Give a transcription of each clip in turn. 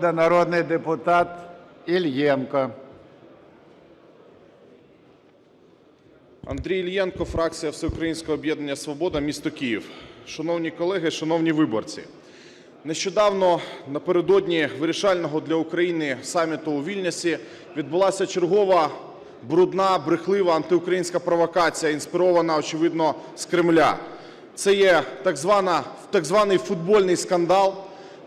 Да, Народний депутат Ільєнко. Андрій Ільєнко, фракція Всеукраїнського об'єднання Свобода, місто Київ. Шановні колеги, шановні виборці, нещодавно напередодні вирішального для України саміту у Вільнюсі відбулася чергова брудна, брехлива антиукраїнська провокація, інспірована, очевидно, з Кремля. Це є так, звана, так званий футбольний скандал,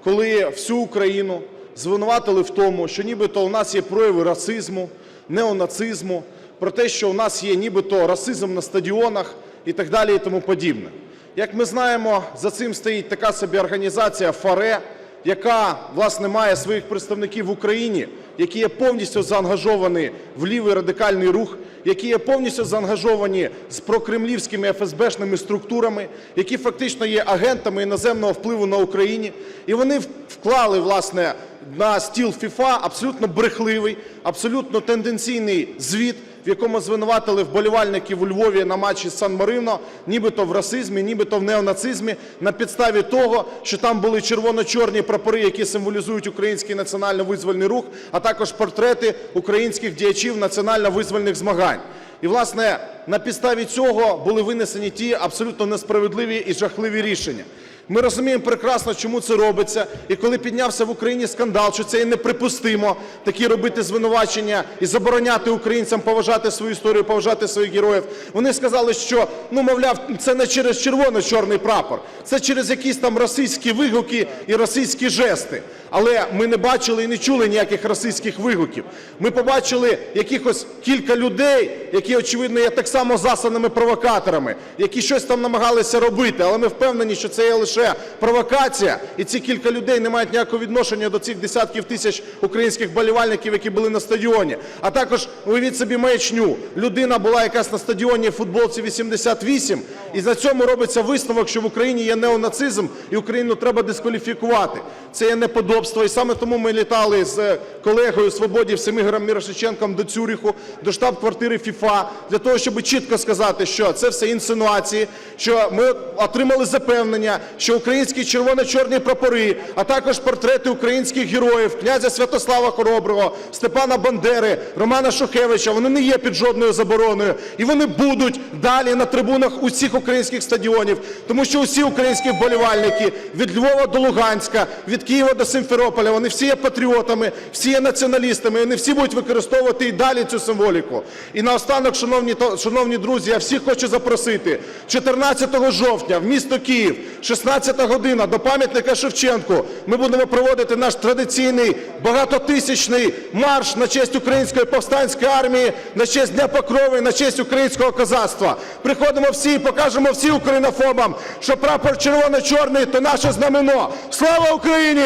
коли всю Україну звинуватили в тому, що нібито у нас є прояви расизму, неонацизму, про те, що у нас є нібито расизм на стадіонах і так далі і тому подібне. Як ми знаємо, за цим стоїть така собі організація ФАРЕ, яка, власне, має своїх представників в Україні, які є повністю заангажовані в лівий радикальний рух, які є повністю заангажовані з прокремлівськими ФСБшними структурами, які фактично є агентами іноземного впливу на Україні. І вони вклали, власне, на стіл ФІФА абсолютно брехливий, абсолютно тенденційний звіт, в якому звинуватили вболівальників у Львові на матчі з Сан-Марино, нібито в расизмі, нібито в неонацизмі, на підставі того, що там були червоно-чорні прапори, які символізують український національно-визвольний рух, а також портрети українських діячів національно-визвольних змагань. І, власне, на підставі цього були винесені ті абсолютно несправедливі і жахливі рішення. Ми розуміємо прекрасно, чому це робиться. І коли піднявся в Україні скандал, що це є неприпустимо, такі робити звинувачення і забороняти українцям поважати свою історію, поважати своїх героїв. Вони сказали, що ну мовляв, це не через червоно-чорний прапор, це через якісь там російські вигуки і російські жести. Але ми не бачили і не чули ніяких російських вигуків. Ми побачили якихось кілька людей, які, очевидно, є так само засаними провокаторами, які щось там намагалися робити. Але ми впевнені, що це є лише провокація, і ці кілька людей не мають ніякого відношення до цих десятків тисяч українських болівальників, які були на стадіоні. А також уявіть собі маячню. Людина була якась на стадіоні в футболці 88, і на цьому робиться висновок, що в Україні є неонацизм, і Україну треба дискваліфікувати. Це є неподобство. І саме тому ми літали з колегою Свободів Семігором Мірошниченком до Цюріху, до штаб-квартири ФІФА, для того, щоб чітко сказати, що це все інсинуації, що ми отримали запевнення, що українські червоно-чорні прапори, а також портрети українських героїв, князя Святослава Хороброго, Степана Бандери, Романа Шухевича, вони не є під жодною забороною. І вони будуть далі на трибунах усіх українських стадіонів, тому що усі українські вболівальники від Львова до Луганська, від Києва до Симферополя, вони всі є патріотами, всі є націоналістами, вони всі будуть використовувати і далі цю символіку. І наостанок, шановні друзі, я всіх хочу запросити 14 жовтня в місто Київ, 16 година до пам'ятника Шевченку. Ми будемо проводити наш традиційний багатотисячний марш на честь української повстанської армії, на честь Дня Покрови, на честь українського козацтва. Приходимо всі і покажемо всі українофобам, що прапор червоно-чорний – то наше знамено. Слава Україні!